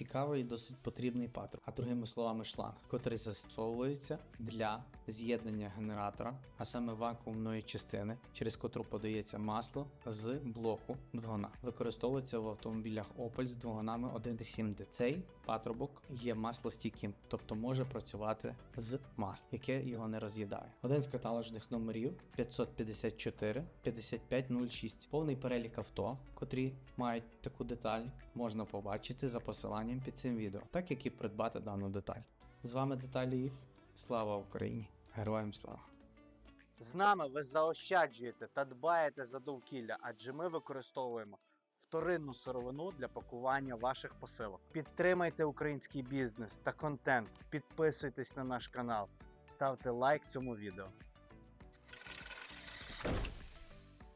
Цікавий і досить потрібний патрубок, а другими словами шланг, котрий застосовується для з'єднання генератора, а саме вакуумної частини, через котру подається масло з блоку двигуна. Використовується в автомобілях Opel з двигунами 1.7D. Цей патрубок є маслостійким, тобто може працювати з маслом, яке його не роз'їдає. Один з каталожних номерів 554 5506. Повний перелік авто, котрі мають таку деталь, можна побачити за посиланням під цим відео, так як і придбати дану деталь. З вами Деталі ІФ. Слава Україні! Героям слава! З нами ви заощаджуєте та дбаєте за довкілля, адже ми використовуємо вторинну сировину для пакування ваших посилок. Підтримайте український бізнес та контент, підписуйтесь на наш канал, ставте лайк цьому відео.